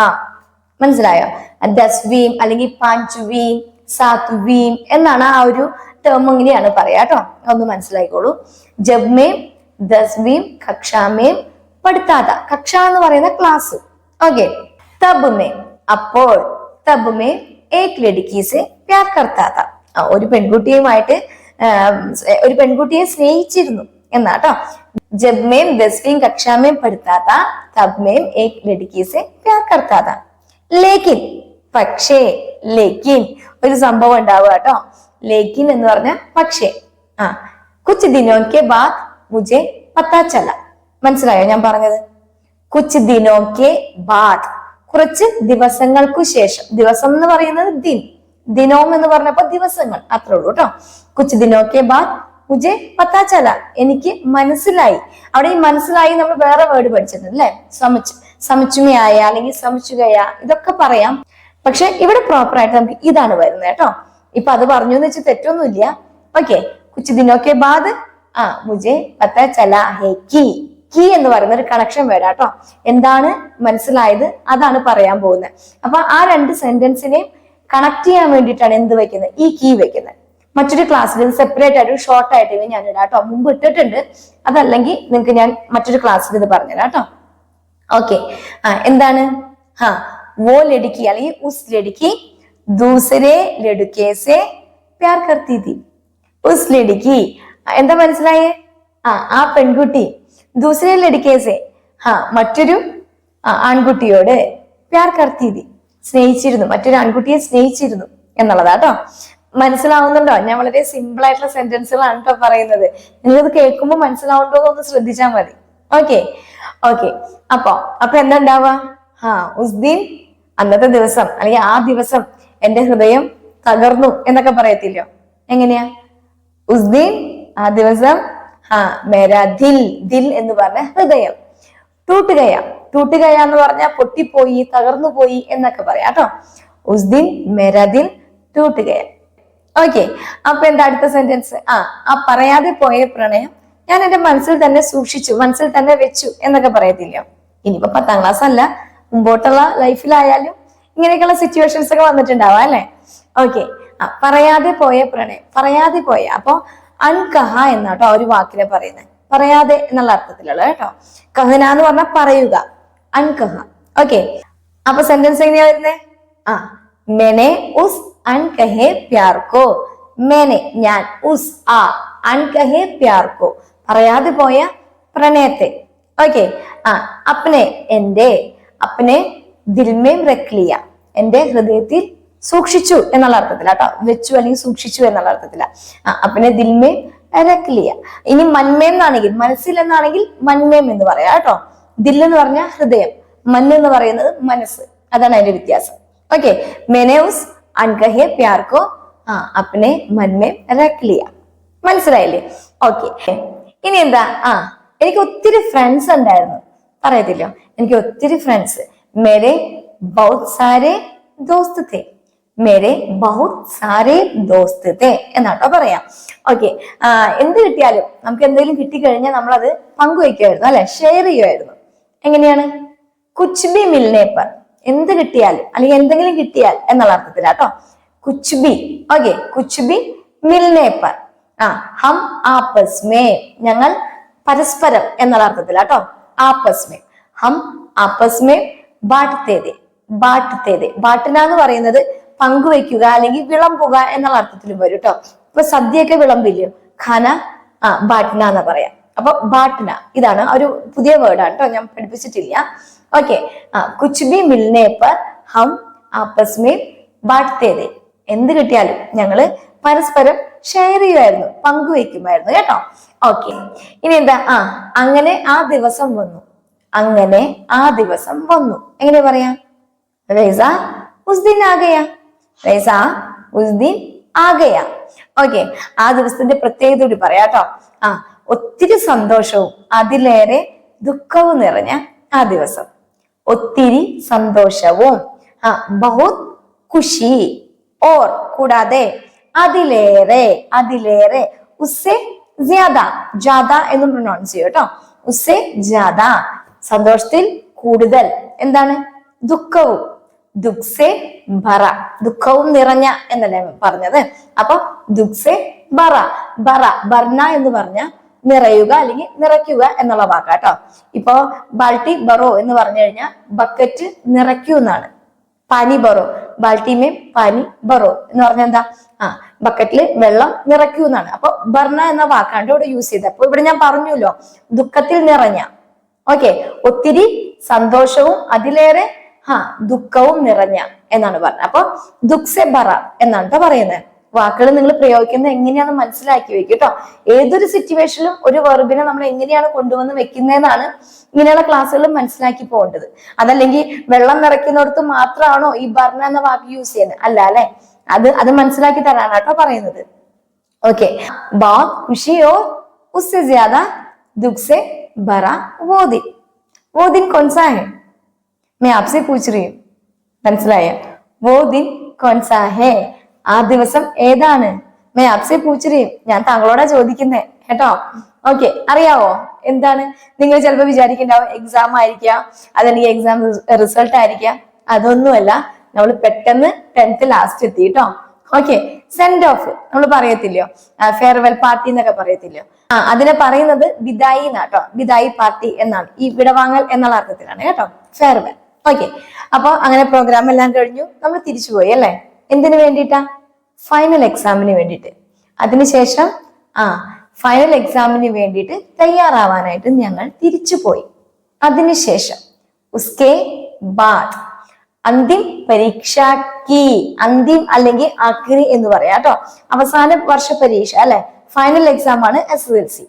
Speaker 1: മനസ്സിലായോ? ദസ്വീം അല്ലെങ്കിൽ പാഞ്ചുവീം സാത്വീം എന്നാണ് ആ ഒരു ടേം ഇങ്ങനെയാണ് പറയാ കേട്ടോ ഒന്ന് മനസ്സിലായിക്കോളൂ. ജബ്മേം ദസ്വീം കക്ഷാമേം പഠിത്താത കക്ഷ എന്ന് പറയുന്ന ക്ലാസ് ഓക്കെ തബ് മേ അപ്പോൾ തബുമേ ഏക് ലഡിക്കി സെ പ്യാർ കർത്താത. ഒരു പെൺകുട്ടിയുമായിട്ട് ഒരു പെൺകുട്ടിയെ സ്നേഹിച്ചിരുന്നു എന്നാട്ടോ. ജബ്മേം ദസ്വീം കക്ഷാമേം പെടുത്താത്ത തബ്മേം ഏക് ലഡിക്കി സെ പ്യാർ കർത്താത. ലേക്കിൻ പക്ഷേ ലേക്കിൻ ഒരു സംഭവം ഉണ്ടാവുക കേട്ടോ. ലേക്കിൻ എന്ന് പറഞ്ഞ പക്ഷേ. ആ കുച്ച് ദിനോക്കെ ബാദ് മുജെ പത്താ ചല. മനസ്സിലായോ ഞാൻ പറഞ്ഞത്? കുച്ച് ദിനോക്കെ ബാദ് കുറച്ച് ദിവസങ്ങൾക്കു ശേഷം ദിവസം എന്ന് പറയുന്നത് ദിൻ ദിനോം എന്ന് പറഞ്ഞപ്പോ ദിവസങ്ങൾ അത്രേ ഉള്ളൂ കേട്ടോ കുച്ച് ദിനോക്കെ ബാദ് മുജെ പത്താ ചല എനിക്ക് മനസ്സിലായി. അവിടെ ഈ മനസ്സിലായി നമ്മൾ വേറെ വേർഡ് പഠിച്ചിട്ടുണ്ട് അല്ലെ? സമച്ച് സമച്ചുമയായ അല്ലെങ്കിൽ സമച്ചുകയ ഇതൊക്കെ പറയാം. പക്ഷെ ഇവിടെ പ്രോപ്പർ ആയിട്ട് നമുക്ക് ഇതാണ് വരുന്നത് കേട്ടോ ഇപ്പൊ അത് പറഞ്ഞു എന്ന് വെച്ചാൽ തെറ്റൊന്നുമില്ല. ഓക്കെ കുച്ച് ദിനോക്കെ ബാദ് ആ മുജെ പത്താ ചല ഹേ കി എന്ന് പറയുന്ന ഒരു കണക്ഷൻ വേണം കേട്ടോ. എന്താണ് മനസ്സിലായത്? അതാണ് പറയാൻ പോകുന്നത്. അപ്പൊ ആ രണ്ട് സെന്റൻസിനെയും കണക്ട് ചെയ്യാൻ വേണ്ടിയിട്ടാണ് എന്ത് വെക്കുന്നത്? ഈ കീ വെക്കുന്നത്. മറ്റൊരു ക്ലാസ്സിൽ സെപ്പറേറ്റ് ആയിട്ട് ഷോർട്ട് ആയിട്ട് ഞാൻ ഇടാം കേട്ടോ. മുമ്പ് ഇട്ടിട്ടുണ്ട്. അതല്ലെങ്കിൽ നിങ്ങൾക്ക് ഞാൻ മറ്റൊരു ക്ലാസ്സിൽ ഇത് പറഞ്ഞുതരാം കേട്ടോ. ഓക്കെ ആ എന്താണ്? ഹാ വോ ലടുക്കി അല്ലെങ്കിൽ ഉസ് ലടുക്കി ദൂസരെ ലടുക്കേസെ പ്യാർ കർത്തി ഉസ് ലടുക്കി എന്താ മനസ്സിലായേ? ആ ആ പെൺകുട്ടി. ദൂസരെ ലടുക്കെ ആ മറ്റൊരു ആൺകുട്ടിയോട് പ്യാർ കർത്തീതി. സ്നേഹിച്ചിരുന്നു. മറ്റൊരു ആൺകുട്ടിയെ സ്നേഹിച്ചിരുന്നു എന്നുള്ളതാ കേട്ടോ മനസ്സിലാവുന്നുണ്ടോ? ഞാൻ വളരെ സിമ്പിൾ ആയിട്ടുള്ള സെന്റൻസുകളാണ് കേട്ടോ പറയുന്നത്. നിങ്ങളിത് കേൾക്കുമ്പോൾ മനസ്സിലാവുണ്ടോ എന്ന് ശ്രദ്ധിച്ചാൽ മതി. ഓക്കെ? ഓക്കെ. അപ്പൊ അപ്പൊ എന്താ ഉണ്ടാവുക? ആ ഉസ്ദീൻ അന്നത്തെ ദിവസം അല്ലെങ്കിൽ ആ ദിവസം എന്റെ ഹൃദയം തകർന്നു എന്നൊക്കെ പറയത്തില്ലോ. എങ്ങനെയാ? ഉസ്ദീൻ ആ ദിവസം ആ മേരാ ദിൽ ദിൽ എന്ന് പറഞ്ഞ ഹൃദയം. ടൂട്ടുകയ. ടൂട്ടുകയ എന്ന് പറഞ്ഞാൽ പൊട്ടിപ്പോയി തകർന്നു പോയി എന്നൊക്കെ പറയാം കേട്ടോ. ഉസ്ദിൻ മേരാ ദിൽ ടൂട്ടുകയ. ഓക്കെ അപ്പൊ എന്താ അടുത്ത സെന്റൻസ് ആ ആ പറയാതെ പോയ പ്രണയം ഞാൻ എന്റെ മനസ്സിൽ തന്നെ സൂക്ഷിച്ചു മനസ്സിൽ തന്നെ വെച്ചു എന്നൊക്കെ പറയത്തില്ലയോ? ഇനിയിപ്പോ പത്താം ക്ലാസ് അല്ല മുമ്പോട്ടുള്ള ലൈഫിലായാലും ഇങ്ങനെയൊക്കെയുള്ള സിറ്റുവേഷൻസ് ഒക്കെ വന്നിട്ടുണ്ടാവാം അല്ലെ? ഓക്കെ ആ പറയാതെ പോയ പ്രണയം പറയാതെ പോയ. അപ്പൊ അൻകഹ എന്നാട്ടോ ഒരു വാക്കിലെ പറയുന്നത് പറയാതെ എന്നുള്ള അർത്ഥത്തിലുള്ള കേട്ടോ. കഹന എന്ന് പറഞ്ഞാൽ പറയുക. അൻകഹ. ഓക്കെ. അപ്പൊ സെന്റൻസ് എങ്ങനെയാ വരുന്നേ? ആ മെനെ ഉസ് അൻകഹെ പ്യാർക്കോ. മെനെ ഞാൻ ഉസ് ആ അൻകഹെ പ്യാർക്കോ. പറയാതെ പോയ പ്രണയത്തെ. ഓക്കെ. ആ അപ്പനെ എന്റെ അപ്പനെ ദിൽമേം റക്ലിയ എന്റെ ഹൃദയത്തിൽ സൂക്ഷിച്ചു എന്നുള്ള അർത്ഥത്തില കേട്ടോ. വെച്ചു അല്ലെങ്കിൽ സൂക്ഷിച്ചു എന്നുള്ള അർത്ഥത്തില. അപ്പനെ ദിൽമേ രക്ലിയ. ഇനി മന്മേം എന്നാണെങ്കിൽ മനസ്സിൽ എന്നാണെങ്കിൽ മന്മേം എന്ന് പറയാം കേട്ടോ. ദില്ലെന്ന് പറഞ്ഞ ഹൃദയം മൻ എന്ന് പറയുന്നത് മനസ്സ്. അതാണ് അതിന്റെ വ്യത്യാസം. ഓക്കെ മെനോസ് അൻകഹെ പ്യാർക്കോ ആ അപ്പനെ മന്മേം രക്ലിയ. മനസ്സിലായില്ലേ? ഓക്കെ ഇനി എന്താ? ആ എനിക്ക് ഒത്തിരി ഫ്രണ്ട്സ് ഉണ്ടായിരുന്നു. പറയത്തില്ലോ. എനിക്ക് ഒത്തിരി ഫ്രണ്ട്സ് മെരെ ബൗത് സാരെ ദോസ്ത് മേരെ ബഹുത് സാരേ ദോസ്ത് എന്നാട്ടോ പറയാം. ഓക്കെ എന്ത് കിട്ടിയാലും നമുക്ക് എന്തെങ്കിലും കിട്ടിക്കഴിഞ്ഞാൽ നമ്മളത് പങ്കുവയ്ക്കുമായിരുന്നു അല്ലെ? ഷെയർ ചെയ്യുമായിരുന്നു എങ്ങനെയാണ്? കുച്ച് ബി മിൽനെ പർ. എന്ത് കിട്ടിയാലും അല്ലെങ്കിൽ എന്തെങ്കിലും കിട്ടിയാൽ എന്നുള്ള അർത്ഥത്തിലാട്ടോ. കുച്ച് ബി ഓക്കെ കുച്ച് ബി മിൽനെ പർ. ആ ഹം ആപ്പസ് മേ ഞങ്ങൾ പരസ്പരം എന്നുള്ള അർത്ഥത്തിലാട്ടോ. ആപ്പസ് മേ ഹം ആപ്പസ് മേ ബാട്ട്തേതെ ബാട്ട്തേതെ ബാട്ടിന എന്ന് പറയുന്നത് പങ്കുവെക്കുക അല്ലെങ്കിൽ വിളമ്പുക എന്നുള്ള അർത്ഥത്തിലും വരും കേട്ടോ ഇപ്പൊ സദ്യയൊക്കെ വിളമ്പില്ലേ? ഖന ആ ബാട്ട്ന എന്ന് പറയാം. അപ്പൊ ബാട്ട്ന ഇതാണ് ഒരു പുതിയ വേർഡാണ് കേട്ടോ ഞാൻ പഠിപ്പിച്ചിട്ടില്ല. ഓക്കെ ആ കുച്ചുബി മിൽനേപ്പർ മിൽനെ പർ ഹം ആപ്പസ് ബാട്ടേതേ എന്ത് കിട്ടിയാലും ഞങ്ങൾ പരസ്പരം ഷെയർ ചെയ്യുമായിരുന്നു പങ്കുവെക്കുമായിരുന്നു കേട്ടോ. ഓക്കെ ഇനി എന്താ? ആ അങ്ങനെ ആ ദിവസം വന്നു. അങ്ങനെ ആ ദിവസം വന്നു. എങ്ങനെ പറയാം? റൈസ ഉസ് ദിൻ ആകയ. റൈസ ഉസ് ദിൻ ആകയ ഓക്കെ ആ ദിവസത്തിന്റെ പ്രത്യേകത കൂടി പറയാം കേട്ടോ ആ ഒത്തിരി സന്തോഷവും അതിലേറെ ദുഃഖവും നിറഞ്ഞ ആ ദിവസം. ഒത്തിരി സന്തോഷവും. ആ ബഹുത് ഖുഷി ഓർ കൂടാതെ അതിലേറെ അതിലേറെ ഉസ്സെ ജ്യാദ ജാദ എന്നും പ്രൊനൗൺസ് ചെയ്യും കേട്ടോ ഉസ്സെ ജാദ സന്തോഷത്തിൽ കൂടുതൽ. എന്താണ്? ദുഃഖവും. ദുഃഖസെ ഭറ ദുഃഖവും നിറഞ്ഞ എന്നല്ലേ പറഞ്ഞത്? അപ്പൊ ദുക്സെ ബറ ബറ ബർണ എന്ന് പറഞ്ഞ നിറയുക അല്ലെങ്കിൽ നിറയ്ക്കുക എന്നുള്ള വാക്കാട്ടോ. ഇപ്പോ ബാൾട്ടി ബറോ എന്ന് പറഞ്ഞു കഴിഞ്ഞാൽ ബക്കറ്റ് നിറയ്ക്കൂ എന്നാണ്. പാനി ബറോ ബാൾട്ടിമേ പാനി ബറോ എന്ന് പറഞ്ഞാൽ എന്താ? ആ ബക്കറ്റിൽ വെള്ളം നിറയ്ക്കൂ എന്നാണ്. അപ്പൊ ബർണ എന്ന വാക്കാണ് ഇവിടെ യൂസ് ചെയ്തത്. അപ്പൊ ഇവിടെ ഞാൻ പറഞ്ഞല്ലോ ദുഃഖത്തിൽ നിറഞ്ഞ. ഓക്കെ ഒത്തിരി സന്തോഷവും അതിലേറെ ഹ ദുഃഖവും നിറഞ്ഞ എന്നാണ് പറഞ്ഞത്. അപ്പൊ ദുഃഖെ ബറ എന്നാണ് പറയുന്നത്. വാക്കുകൾ നിങ്ങൾ പ്രയോഗിക്കുന്നത് എങ്ങനെയാണെന്ന് മനസ്സിലാക്കി വെക്കും കേട്ടോ ഏതൊരു സിറ്റുവേഷനിലും ഒരു വെർബിനെ നമ്മൾ എങ്ങനെയാണ് കൊണ്ടുവന്ന് വെക്കുന്നതെന്നാണ് ഇങ്ങനെയുള്ള ക്ലാസ്സുകളിൽ മനസ്സിലാക്കി പോകേണ്ടത്. അതല്ലെങ്കിൽ വെള്ളം നിറയ്ക്കുന്നിടത്ത് മാത്രമാണോ ഈ ബർണ എന്ന വാക്ക് യൂസ് ചെയ്യുന്നത്? അല്ല അല്ലെ? അത് അത് മനസ്സിലാക്കി തരാനാണ് കേട്ടോ പറയുന്നത്. ഓക്കെ ബാ ഖുഷിയോ ഉസ്സെ ജ്യാദ ദുഃഖ്സെ ബറ വോദിൻ വോദിൻ കൊൻസാ मैं आपसे पूछ रही हूँ മനസ്സിലായ वो दिन कौन सा है ആ ദിവസം ഏതാണ് मैं आपसे पूछ रही हूँ ഞാൻ താങ്കളോടാ ചോദിക്കുന്നേ കേട്ടോ ഓക്കെ അറിയാവോ എന്താണ് നിങ്ങൾ ചിലപ്പോൾ വിചാരിക്കുന്നുണ്ടാവും എക്സാം ആയിരിക്കാം അതല്ലെങ്കിൽ എക്സാം റിസൾട്ട് ആയിരിക്കാം അതൊന്നുമല്ല നമ്മൾ പെട്ടെന്ന് ടെൻത്ത് ലാസ്റ്റ് എത്തി കേട്ടോ ഓക്കെ സെൻഡ് ഓഫ് നമ്മൾ പറയത്തില്ലയോ ഫെയർവെൽ പാർട്ടി എന്നൊക്കെ പറയത്തില്ലയോ ആ അതിനെ പറയുന്നത് ബിദായി എന്നാട്ടോ ബിദായി പാർട്ടി എന്നാണ് ഈ വിടവാങ്ങൽ എന്നുള്ള അർത്ഥത്തിലാണ് കേട്ടോ ഫെയർവെൽ ഓക്കെ അപ്പൊ അങ്ങനെ പ്രോഗ്രാം എല്ലാം കഴിഞ്ഞു. നമ്മൾ തിരിച്ചുപോയി അല്ലേ? എന്തിനു വേണ്ടിട്ടാ ഫൈനൽ എക്സാമിന് വേണ്ടിയിട്ട്. അതിനുശേഷം ആ ഫൈനൽ എക്സാമിന് വേണ്ടിയിട്ട് തയ്യാറാവാനായിട്ട് ഞങ്ങൾ തിരിച്ചു തിരിച്ചുപോയി അതിനുശേഷം ഉസ്കെ ബാദ്. അന്തിം പരീക്ഷാക്കി അന്തിം അല്ലെങ്കിൽ ആഖിരി എന്ന് പറയാം കേട്ടോ. അവസാന വർഷ പരീക്ഷ അല്ലെ? ഫൈനൽ എക്സാം ആണ് എസ് എൽ സി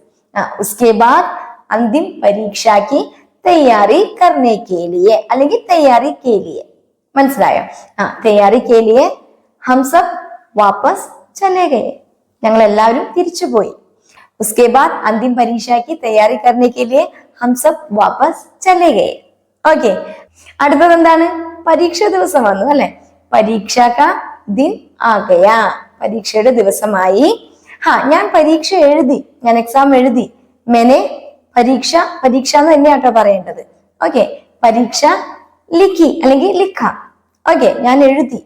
Speaker 1: ഉസ്കെ ബാദ് അന്തിം പരീക്ഷാക്കി തയ്യാറി കർണേ കേലിയെ അല്ലെങ്കിൽ തയ്യാറി കേലിയെ മനസ്സിലായോ ആ തയ്യാറി കേലിയെ ഹം സബ് വാപ്പസ് ചലേ ഗയെ ഞങ്ങൾ എല്ലാവരും തിരിച്ചുപോയി उसके बाद अंतिम परीक्षा की तैयारी करने के लिए हम सब वापस चले गए ഓക്കെ അടുത്തത് എന്താണ് പരീക്ഷ ദിവസം വന്നു അല്ലെ പരീക്ഷ കാ ദിൻ ആകയ പരീക്ഷയുടെ ദിവസമായി ഹാ ഞാൻ പരീക്ഷ എഴുതി ഞാൻ എക്സാം എഴുതി മെനെ പരീക്ഷ പരീക്ഷ എന്ന് തന്നെയാട്ടോ പറയേണ്ടത്. ഓക്കെ പരീക്ഷ ലിഖി അല്ലെങ്കിൽ ലിഖ. ഓക്കെ ഞാൻ എഴുതി.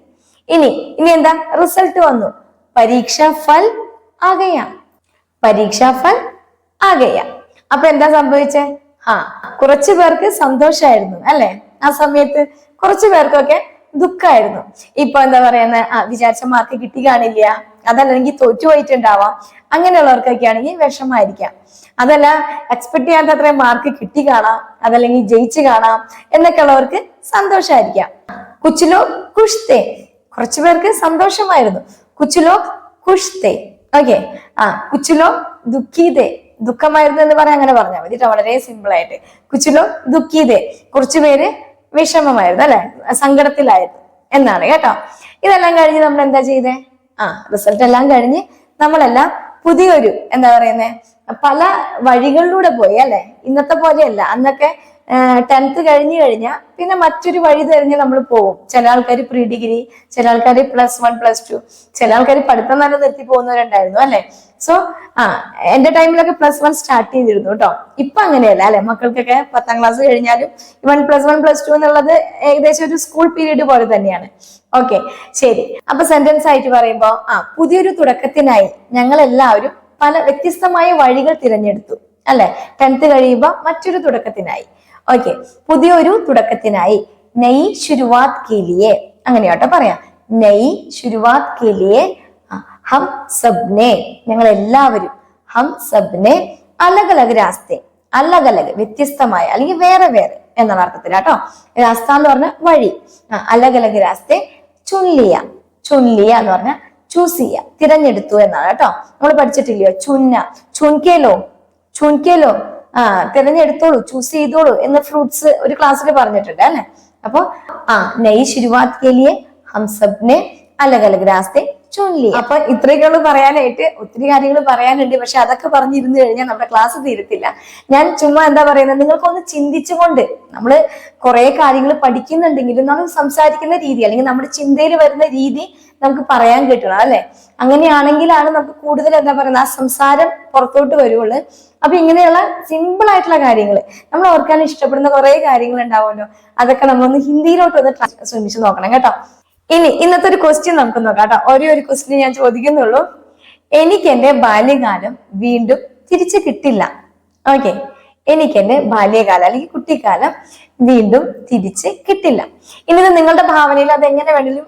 Speaker 1: ഇനി ഇനി എന്താ? റിസൾട്ട് വന്നു. പരീക്ഷ ഫൽ ആകയ. പരീക്ഷ ഫൽ ആകയ. അപ്പൊ എന്താ സംഭവിച്ചേ? ആ കുറച്ചു പേർക്ക് സന്തോഷമായിരുന്നു അല്ലെ? ആ സമയത്ത് കുറച്ചു പേർക്കൊക്കെ ദുഃഖമായിരുന്നു ഇപ്പൊ എന്താ പറയുന്നത് ആ വിചാരിച്ച മാർക്ക് കിട്ടി കാണില്ല. അതല്ലെങ്കിൽ തോറ്റുപോയിട്ടുണ്ടാവാം. അങ്ങനെയുള്ളവർക്കൊക്കെ ഈ വിഷമായിരിക്കാം. അതല്ല എക്സ്പെക്ട് ചെയ്യാത്ത അത്രയും മാർക്ക് കിട്ടി കാണാം അതല്ലെങ്കിൽ ജയിച്ചു കാണാം എന്നൊക്കെ ഉള്ളവർക്ക് സന്തോഷമായിരിക്കാം കുച്ചിലോ കുഷ്തേ കുറച്ചു പേർക്ക് സന്തോഷമായിരുന്നു. കുച്ചിലോ കുഷ്തേ ഓക്കെ ആ കുച്ചിലോ ദുഃഖീതേ. ദുഃഖമായിരുന്നു എന്ന് പറയാൻ അങ്ങനെ പറഞ്ഞാൽ മതി. വളരെ സിമ്പിൾ ആയിട്ട്. കുച്ചിലോ ദുഃഖീതേ. കുറച്ചു പേര് വിഷമമായിരുന്നു അല്ലെ? സങ്കടത്തിലായിരുന്നു എന്നാണ് കേട്ടോ. ഇതെല്ലാം കഴിഞ്ഞ് നമ്മൾ എന്താ ചെയ്തേ? ആ റിസൾട്ട് എല്ലാം കഴിഞ്ഞ് നമ്മളെല്ലാം പുതിയൊരു എന്താ പറയുന്നത് പല വഴികളിലൂടെ പോയി അല്ലെ? ഇന്നത്തെ പോലെയല്ല. അന്നൊക്കെ ടെൻത്ത് കഴിഞ്ഞു കഴിഞ്ഞാൽ പിന്നെ മറ്റൊരു വഴി തിരഞ്ഞ് നമ്മൾ പോകും ചില ആൾക്കാർ പ്രീ ഡിഗ്രി ചില ആൾക്കാർ പ്ലസ് വൺ പ്ലസ് ടു ചില ആൾക്കാർ പഠിത്തം തന്നെ നിർത്തി പോകുന്നവരുണ്ടായിരുന്നു അല്ലെ? സോ ആ എന്റെ ടൈമിലൊക്കെ പ്ലസ് വൺ സ്റ്റാർട്ട് ചെയ്തിരുന്നു കേട്ടോ ഇപ്പൊ അങ്ങനെയല്ല അല്ലെ? മക്കൾക്കൊക്കെ പത്താം ക്ലാസ് കഴിഞ്ഞാലും ഇവൻ പ്ലസ് വൺ പ്ലസ് ടു എന്നുള്ളത് ഏകദേശം ഒരു സ്കൂൾ പീരീഡ് പോലെ തന്നെയാണ്. ഓക്കെ ശരി. അപ്പൊ സെന്റൻസ് ആയിട്ട് പറയുമ്പോ ആ പുതിയൊരു തുടക്കത്തിനായി ഞങ്ങൾ എല്ലാവരും പല വ്യത്യസ്തമായ വഴികൾ തിരഞ്ഞെടുത്തു അല്ലെ? ടെൻത്ത് കഴിയുമ്പോ മറ്റൊരു തുടക്കത്തിനായി. ഓക്കെ പുതിയൊരു തുടക്കത്തിനായി നെയ് ശുരുവാത് കേലിയെ. അങ്ങനെയാട്ടോ പറയാം. നെയ് ശുരുവാത് കേലിയെ ഹം സബ്നെ. ഞങ്ങൾ എല്ലാവരും ഹം സബ്നെ അലഗ് അലഗ് രാസ്തെ. അലഗ് അലഗ് വ്യത്യസ്തമായ അല്ലെങ്കിൽ വേറെ വേറെ എന്നാണ് അർത്ഥത്തിലാട്ടോ രാസ്ത എന്ന് പറഞ്ഞ വഴി അലഗ് അലഗ് രാസ്തെ ചുൻലിയ ചുല്ലിയ എന്ന് പറഞ്ഞ ചൂസ് ചെയ്യുക തിരഞ്ഞെടുത്തു എന്നാണ് കേട്ടോ. നമ്മൾ പഠിച്ചിട്ടില്ലയോ? ചുന്ന ചുൻകേലോ ചുൻകേലോ. ആ തിരഞ്ഞെടുത്തോളൂ ചൂസ് ചെയ്തോളൂ എന്ന് ഫ്രൂട്ട്സ് ഒരു ക്ലാസ്സിൽ പറഞ്ഞിട്ടുണ്ട് അല്ലെ? അപ്പൊ ആ നെയ് ശുരുവാത് കേലിയെ ഹംസബ്നെ അലഗ് അലഗ് രാസ്തെ ചുൻലി അപ്പൊ ഇത്രയൊക്കെയുള്ളൂ പറയാനായിട്ട്. ഒത്തിരി കാര്യങ്ങൾ പറയാനുണ്ട്. പക്ഷെ അതൊക്കെ പറഞ്ഞിരുന്നു കഴിഞ്ഞാൽ നമ്മുടെ ക്ലാസ് തീരത്തില്ല. ഞാൻ ചുമ്മാ എന്താ പറയുന്നത് നിങ്ങൾക്കൊന്ന് ചിന്തിച്ചുകൊണ്ട് നമ്മൾ കുറെ കാര്യങ്ങൾ പഠിക്കുന്നുണ്ടെങ്കിലും നമ്മൾ സംസാരിക്കുന്ന രീതി അല്ലെങ്കിൽ നമ്മുടെ ചിന്തയിൽ വരുന്ന രീതി നമുക്ക് പറയാൻ കിട്ടണം അല്ലെ? അങ്ങനെയാണെങ്കിലാണ് നമുക്ക് കൂടുതൽ എന്താ പറയുന്നത് ആ സംസാരം പുറത്തോട്ട് വരുവുള്ളൂ. അപ്പൊ ഇങ്ങനെയുള്ള സിമ്പിൾ ആയിട്ടുള്ള കാര്യങ്ങൾ നമ്മൾ ഓർക്കാൻ ഇഷ്ടപ്പെടുന്ന കുറെ കാര്യങ്ങൾ ഉണ്ടാവുമല്ലോ അതൊക്കെ നമ്മളൊന്ന് ഹിന്ദിയിലോട്ട് ഒന്ന് ശ്രമിച്ചു നോക്കണം കേട്ടോ. ഇനി ഇന്നത്തെ ഒരു ക്വസ്റ്റ്യൻ നമുക്ക് നോക്കാം കേട്ടോ. ഒരേ ഒരു ക്വസ്റ്റ്യൻ ഞാൻ ചോദിക്കുന്നുള്ളൂ. എനിക്ക് എന്റെ ബാല്യകാലം വീണ്ടും തിരിച്ചു കിട്ടില്ല. ഓക്കെ എനിക്ക് എന്റെ ബാല്യകാലം അല്ലെങ്കിൽ കുട്ടിക്കാലം വീണ്ടും തിരിച്ച് കിട്ടില്ല. ഇനി നിങ്ങളുടെ ഭാവനയിൽ അത് എങ്ങനെ വേണമെങ്കിലും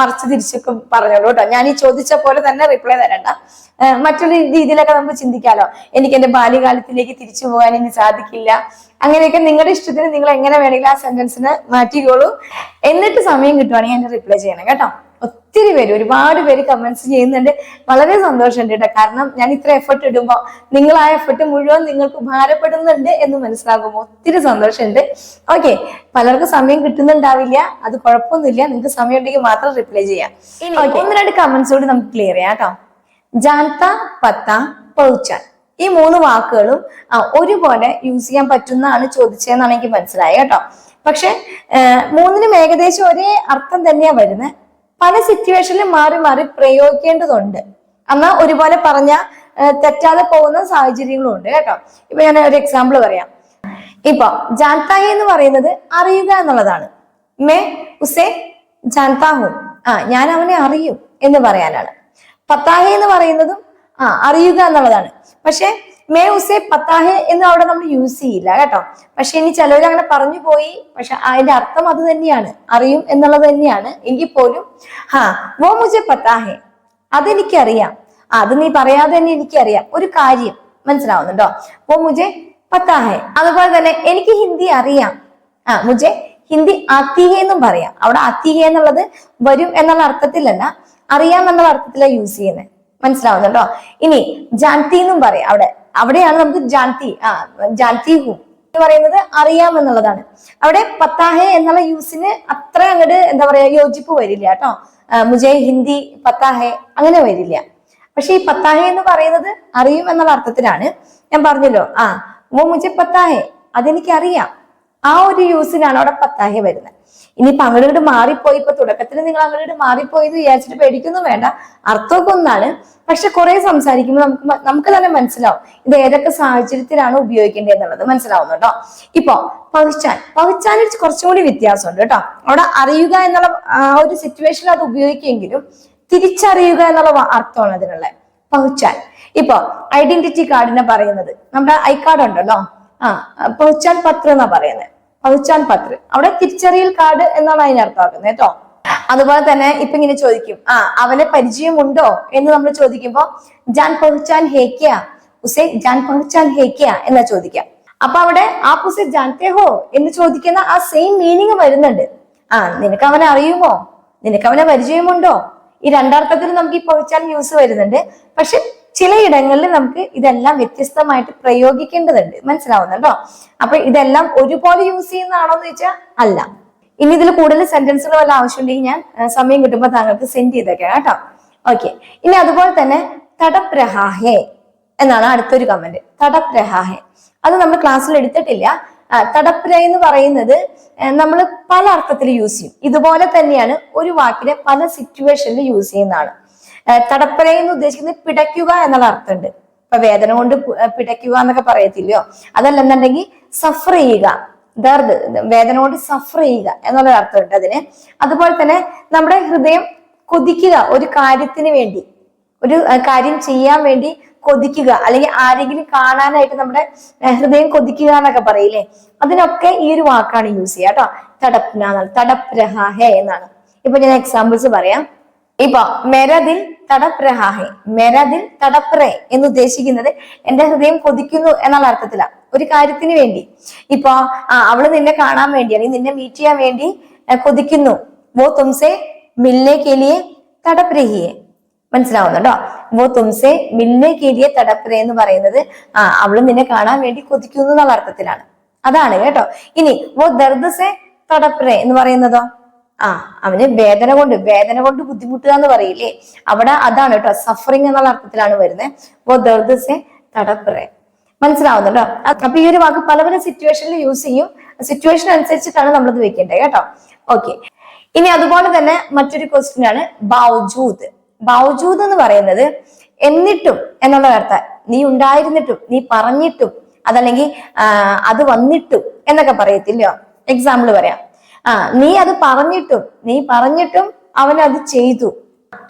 Speaker 1: മറിച്ച് തിരിച്ചൊക്കെ പറഞ്ഞോളൂ കേട്ടോ. ഞാൻ ഈ ചോദിച്ച പോലെ തന്നെ റിപ്ലൈ തരണ്ട. മറ്റൊരു രീതിയിലൊക്കെ നമുക്ക് ചിന്തിക്കാലോ. എനിക്ക് എന്റെ ബാല്യകാലത്തിലേക്ക് തിരിച്ചു പോകാൻ ഇനി സാധിക്കില്ല. അങ്ങനെയൊക്കെ നിങ്ങളുടെ ഇഷ്ടത്തിന് നിങ്ങൾ എങ്ങനെ വേണമെങ്കിലും ആ സെന്റൻസിന് മാറ്റിക്കോളൂ. എന്നിട്ട് സമയം കിട്ടുവാണെങ്കിൽ എന്നെ റിപ്ലൈ ചെയ്യണം കേട്ടോ. ഒത്തിരി പേര് ഒരുപാട് പേര് കമന്റ്സ് ചെയ്യുന്നുണ്ട്. വളരെ സന്തോഷമുണ്ട് കേട്ടോ. കാരണം ഞാൻ ഇത്ര എഫർട്ട് ഇടുമ്പോൾ നിങ്ങൾ ആ എഫർട്ട് മുഴുവൻ നിങ്ങൾക്ക് ഉപകാരപ്പെടുന്നുണ്ട് എന്ന് മനസ്സിലാകുമ്പോൾ ഒത്തിരി സന്തോഷമുണ്ട്. ഓക്കെ പലർക്കും സമയം കിട്ടുന്നുണ്ടാവില്ല. അത് കുഴപ്പമൊന്നുമില്ല. നിങ്ങൾക്ക് സമയം ഉണ്ടെങ്കിൽ മാത്രം റിപ്ലൈ ചെയ്യാം. ഒന്ന് രണ്ട് കമന്റ്സ് കൂടി നമുക്ക് ക്ലിയർ ചെയ്യാം കേട്ടോ. ജാൻത പത്ത പൗച്ചാൻ. ഈ മൂന്ന് വാക്കുകളും ഒരുപോലെ യൂസ് ചെയ്യാൻ പറ്റുന്നതാണ് ചോദിച്ചതെന്നാണ് എനിക്ക് മനസ്സിലായത് കേട്ടോ. പക്ഷെ മൂന്നിനും ഏകദേശം ഒരേ അർത്ഥം തന്നെയാ വരുന്നത് പല സിറ്റുവേഷനിലും മാറി മാറി പ്രയോഗിക്കേണ്ടതുണ്ട്. എന്നാൽ ഒരുപോലെ പറഞ്ഞ തെറ്റാതെ പോകുന്ന സാഹചര്യങ്ങളും ഉണ്ട് കേട്ടോ. ഇപ്പൊ ഞാൻ ഒരു എക്സാമ്പിൾ പറയാം. ഇപ്പൊ ജാൻതായി എന്ന് പറയുന്നത് അറിയുക എന്നുള്ളതാണ്. മേ ഉസേ ജാൻതാഹു. ആ ഞാൻ അവനെ അറിയും എന്ന് പറയാനാണ്. പത്താഹി എന്ന് പറയുന്നതും ആ അറിയുക എന്നുള്ളതാണ്. പക്ഷെ മേ ഉസേ പത്താഹെ എന്ന് അവിടെ നമ്മൾ യൂസ് ചെയ്യില്ല കേട്ടോ. പക്ഷെ ഇനി ചിലവർ അങ്ങനെ പറഞ്ഞു പോയി. പക്ഷെ അതിന്റെ അർത്ഥം അത് തന്നെയാണ്. അറിയും എന്നുള്ളത് തന്നെയാണ്. എങ്കിൽ പോലും ഹാ വോ മുജെ പത്താഹെ അതെനിക്കറിയാം. അത് നീ പറയാതെ തന്നെ എനിക്കറിയാം. ഒരു കാര്യം മനസ്സിലാവുന്നുണ്ടോ? വോ മുജെ പത്താഹെ അതുപോലെ തന്നെ എനിക്ക് ഹിന്ദി അറിയാം. ആ മുജെ ഹിന്ദി ആത്തിഹെ എന്നും പറയാം. അവിടെ ആത്തിഹെ എന്നുള്ളത് വരും എന്നുള്ള അർത്ഥത്തിലല്ല അറിയാം എന്നുള്ള അർത്ഥത്തിലാണ് യൂസ് ചെയ്യുന്നത് മനസ്സിലാവുന്നുണ്ടോ? ഇനി ജാൻതി എന്നും പറയാം. അവിടെ അവിടെയാണ് നമുക്ക് ജാൻതി ആ ജാൻതി ഹു എന്ന് പറയുന്നത് അറിയാം എന്നുള്ളതാണ്. അവിടെ പത്താഹെ എന്നുള്ള യൂസിന് അത്ര അങ്ങോട്ട് എന്താ പറയാ യോജിപ്പ് വരില്ല കേട്ടോ. മുജേ ഹിന്ദി പത്താഹെ അങ്ങനെ വരില്ല. പക്ഷെ ഈ പത്താഹെ എന്ന് പറയുന്നത് അറിയും എന്നുള്ള അർത്ഥത്തിലാണ്. ഞാൻ പറഞ്ഞല്ലോ ആ ഓ മുജെ പത്താഹെ അതെനിക്കറിയാം. ആ ഒരു യൂസിനാണ് അവിടെ പത്താഹ്യ വരുന്നത്. ഇനിയിപ്പൊ അങ്ങോട്ട് മാറിപ്പോയി ഇപ്പൊ തുടക്കത്തിൽ നിങ്ങൾ അങ്ങോട്ട് മാറിപ്പോയി എന്ന് വിചാരിച്ചിട്ട് പേടിക്കൊന്നും വേണ്ട. അർത്ഥമൊക്കെ ഒന്നാണ് പക്ഷെ കുറെ സംസാരിക്കുമ്പോൾ നമുക്ക് നമുക്ക് തന്നെ മനസ്സിലാവും ഇത് ഏതൊക്കെ സാഹചര്യത്തിലാണ് ഉപയോഗിക്കേണ്ടത് എന്നുള്ളത് മനസ്സിലാവുന്നുണ്ടോ ഇപ്പൊ പവിച്ചാൻ. പഹിച്ചാനിൽ കുറച്ചും കൂടി വ്യത്യാസമുണ്ട് കേട്ടോ. അവിടെ അറിയുക എന്നുള്ള ആ ഒരു സിറ്റുവേഷനിൽ അത് ഉപയോഗിക്കുമെങ്കിലും തിരിച്ചറിയുക എന്നുള്ള അർത്ഥമാണ് അതിനുള്ളത്. പഹുച്ചാൻ ഇപ്പൊ ഐഡന്റിറ്റി കാർഡിനെ പറയുന്നത്. നമ്മുടെ ഐ കാർഡ് ഉണ്ടല്ലോ? ആ പഹുച്ചാൻ പത്രം എന്നാ പറയുന്നത്. പഹുച്ചാൻ പത്ര. അവിടെ തിരിച്ചറിയൽ കാർഡ് എന്നാണ് അതിന് അർത്ഥമാക്കുന്നത് കേട്ടോ. അതുപോലെ തന്നെ ഇപ്പൊ ഇങ്ങനെ ചോദിക്കും ആ അവനെ പരിചയമുണ്ടോ എന്ന് നമ്മൾ ചോദിക്കുമ്പോ ജാൻ പഹുച്ചാൻ ഹേക്കിയ ഉസേ ജാൻ പഹുച്ചാൻ ഹേക്കിയ എന്നാ ചോദിക്കാം അപ്പൊ അവിടെ ആ പുസെ ജാൻതേ ഹോ? എന്ന് ചോദിക്കുന്ന ആ സെയിം മീനിങ് വരുന്നുണ്ട്. ആ നിനക്ക് അവനെ അറിയുമോ? നിനക്ക് അവനെ പരിചയമുണ്ടോ? ഈ രണ്ടർത്ഥത്തിൽ നമുക്ക് ഈ പഹുച്ചാൻ യൂസ് വരുന്നുണ്ട്. പക്ഷെ ചിലയിടങ്ങളിൽ നമുക്ക് ഇതെല്ലാം വ്യത്യസ്തമായിട്ട് പ്രയോഗിക്കേണ്ടതുണ്ട്. മനസ്സിലാവുന്നുണ്ടോ അപ്പൊ ഇതെല്ലാം ഒരുപോലെ യൂസ് ചെയ്യുന്നതാണോ എന്ന് വെച്ചാൽ അല്ല. ഇനി ഇതിൽ കൂടുതൽ സെന്റൻസുകൾ വല്ല ആവശ്യമുണ്ടെങ്കിൽ ഞാൻ സമയം കിട്ടുമ്പോൾ താങ്കൾക്ക് സെൻഡ് ചെയ്തേക്കാം കേട്ടോ. ഓക്കെ ഇനി അതുപോലെ തന്നെ തടപ്രഹാഹേ എന്നാണ് അടുത്തൊരു കമന്റ് തടപ്രഹാഹെ. അത് നമ്മൾ ക്ലാസ്സിൽ എടുത്തിട്ടില്ല. തടപ്ര എന്ന് പറയുന്നത് നമ്മൾ പല അർത്ഥത്തിൽ യൂസ് ചെയ്യും. ഇതുപോലെ തന്നെയാണ് ഒരു വാക്കിനെ പല സിറ്റുവേഷനിൽ യൂസ് ചെയ്യുന്നതാണ്. തടപ്പര എന്ന് ഉദ്ദേശിക്കുന്നത് പിടയ്ക്കുക എന്നുള്ള അർത്ഥമുണ്ട്. ഇപ്പൊ വേദന കൊണ്ട് പിടയ്ക്കുക എന്നൊക്കെ പറയത്തില്ലയോ? അതല്ലെന്നുണ്ടെങ്കിൽ സഫർ ചെയ്യുക. ദർദ് വേദന കൊണ്ട് സഫർ ചെയ്യുക എന്നുള്ള അർത്ഥമുണ്ട് അതിന്. അതുപോലെ തന്നെ നമ്മുടെ ഹൃദയം കൊതിക്കുക ഒരു കാര്യത്തിന് വേണ്ടി. ഒരു കാര്യം ചെയ്യാൻ വേണ്ടി കൊതിക്കുക. അല്ലെങ്കിൽ ആരെങ്കിലും കാണാനായിട്ട് നമ്മുടെ ഹൃദയം കൊതിക്കുക എന്നൊക്കെ പറയില്ലേ? അതിനൊക്കെ ഈ ഒരു വാക്കാണ് യൂസ് ചെയ്യുക കേട്ടോ. തടപ്ന തടപ്രഹ തടപ് എന്നാണ്. ഇപ്പൊ ഞാൻ എക്സാമ്പിൾസ് പറയാം. ഇപ്പൊ മെരദിൽ തടപ് മെരതിൽ തടപ്രെ എന്ന് ഉദ്ദേശിക്കുന്നത് എന്റെ ഹൃദയം കൊതിക്കുന്നു എന്നുള്ള അർത്ഥത്തിലാണ് ഒരു കാര്യത്തിന് വേണ്ടി. ഇപ്പൊ അവൾ നിന്നെ കാണാൻ വേണ്ടി അല്ലെങ്കിൽ നിന്നെ മീറ്റ് ചെയ്യാൻ വേണ്ടി കൊതിക്കുന്നു. വോ തുംസെ മില്ലേ കെലിയെ തടപ്രഹിയെ. മനസ്സിലാവുന്നുണ്ടോ വോ തുംസെ മില്ലേ കെലിയെ തടപ്രേ എന്ന് പറയുന്നത് ആ അവൾ നിന്നെ കാണാൻ വേണ്ടി കൊതിക്കുന്നു എന്നുള്ള അർത്ഥത്തിലാണ്. അതാണ് കേട്ടോ. ഇനി വോ ദർദസെ തടപ്രേ എന്ന് പറയുന്നതോ? ആ അവന് വേദന കൊണ്ട് വേദന കൊണ്ട് ബുദ്ധിമുട്ടുക എന്ന് പറയില്ലേ? അവിടെ അതാണ് കേട്ടോ സഫറിങ് എന്നുള്ള അർത്ഥത്തിലാണ് വരുന്നത്. തടപ്പറേ മനസ്സിലാവുന്നുണ്ടോ? അപ്പൊ ഈ ഒരു വാക്ക് പല പല സിറ്റുവേഷനിൽ യൂസ് ചെയ്യും. സിറ്റുവേഷൻ അനുസരിച്ചിട്ടാണ് നമ്മളത് വെക്കേണ്ടത് കേട്ടോ. ഓക്കെ ഇനി അതുപോലെ തന്നെ മറ്റൊരു ക്വസ്റ്റ്യൻ ആണ് ബൗജൂദ്. ബൗജൂദ് എന്ന് പറയുന്നത് എന്നിട്ടും എന്നുള്ള അർത്ഥ. നീ ഉണ്ടായിരുന്നിട്ടും നീ പറഞ്ഞിട്ടും അതല്ലെങ്കിൽ അത് വന്നിട്ടും എന്നൊക്കെ പറയത്തില്ലയോ എക്സാമ്പിൾ പറയാം. ആ നീ അത് പറഞ്ഞിട്ടും നീ പറഞ്ഞിട്ടും അവൻ അത് ചെയ്തു.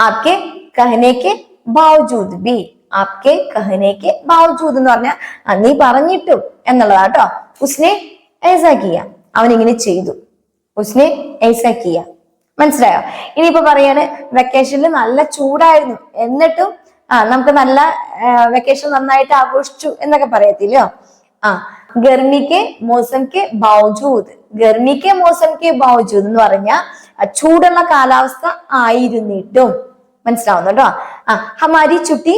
Speaker 1: ആപ്കെ കഹനേക്ക് ബാവജൂദ് ബി. ആപ്കെ കഹനേക്ക് ബാവജൂദ് എന്ന് പറഞ്ഞാൽ ആ, നീ പറഞ്ഞിട്ടും എന്നുള്ളതാട്ടോ ഉസ്നെ ഏസാ കിയ അവൻ ഇങ്ങനെ ചെയ്തു. ഉസ്നെ ഏസാ കിയ മനസ്സിലായോ? ഇനിയിപ്പോ പറയാണ് വെക്കേഷനിൽ നല്ല ചൂടായിരുന്നു. എന്നിട്ടും ആ നമുക്ക് നല്ല വെക്കേഷൻ നന്നായിട്ട് ആഘോഷിച്ചു എന്നൊക്കെ പറയത്തില്ലയോ ആ ഗർമിക്ക് മോസംക്ക് ബാവജൂദ്. ഗർമിക്ക് കെ ബാവജൂദ് എന്ന് പറഞ്ഞ ചൂടുള്ള കാലാവസ്ഥ ആയിരുന്നിട്ടും. മനസ്സിലാവുന്നു കേട്ടോ ആ ഹമാരി ചുട്ടി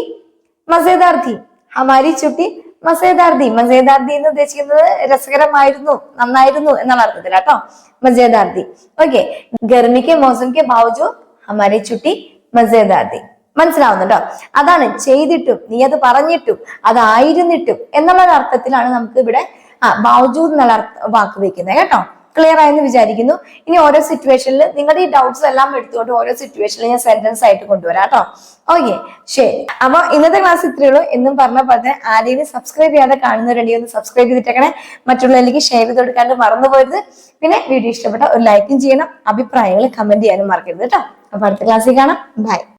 Speaker 1: മസേദാർ ഥി ഹമാരി ചുട്ടി മസേദാർദി. മസേദാർദി എന്ന് ഉദ്ദേശിക്കുന്നത് രസകരമായിരുന്നു നന്നായിരുന്നു എന്നുള്ള അർത്ഥത്തിൽ കേട്ടോ. മസേദാർദി. ഓക്കെ. ഗർമിക്ക് മോസംക്ക് ബാവജൂദ് ഹമാരി ചുട്ടി മസേദാർദി. മനസ്സിലാവുന്നുണ്ടോ? അതാണ് ചെയ്തിട്ടും നീ അത് പറഞ്ഞിട്ടും അതായിരുന്നിട്ടും എന്നുള്ളൊരു അർത്ഥത്തിലാണ് നമുക്ക് ഇവിടെ ആ ബാവജൂദ് എന്നുള്ള വാക്ക് വെക്കുന്നത് കേട്ടോ? ക്ലിയർ ആയെന്ന് വിചാരിക്കുന്നു. ഇനി ഓരോ സിറ്റുവേഷനിൽ നിങ്ങളുടെ ഈ ഡൗട്ട്സ് എല്ലാം എടുത്തുകൊണ്ട് ഓരോ സിറ്റുവേഷനിൽ ഞാൻ സെന്റൻസ് ആയിട്ട് കൊണ്ടുവരാം കേട്ടോ. ഓക്കെ ശരി. അപ്പൊ ഇന്നത്തെ ക്ലാസ് ഇത്രയേ ഉള്ളൂ. എന്നും പറഞ്ഞ പോലെ ആരെയും സബ്സ്ക്രൈബ് ചെയ്യാതെ കാണുന്നവരുണ്ടെങ്കിൽ ഒന്ന് സബ്സ്ക്രൈബ് ചെയ്തിട്ടേക്കണേ. മറ്റുള്ളവരിലേക്ക് ഷെയർ ചെയ്ത് കൊടുക്കാണ്ട് മറന്നു പോരുത്. പിന്നെ വീഡിയോ ഇഷ്ടപ്പെട്ട ഒരു ലൈക്കും ചെയ്യണം. അഭിപ്രായങ്ങൾ കമന്റ് ചെയ്യാനും മറക്കരുത് കേട്ടോ. അപ്പൊ അടുത്ത ക്ലാസ്സിൽ കാണാം. ബൈ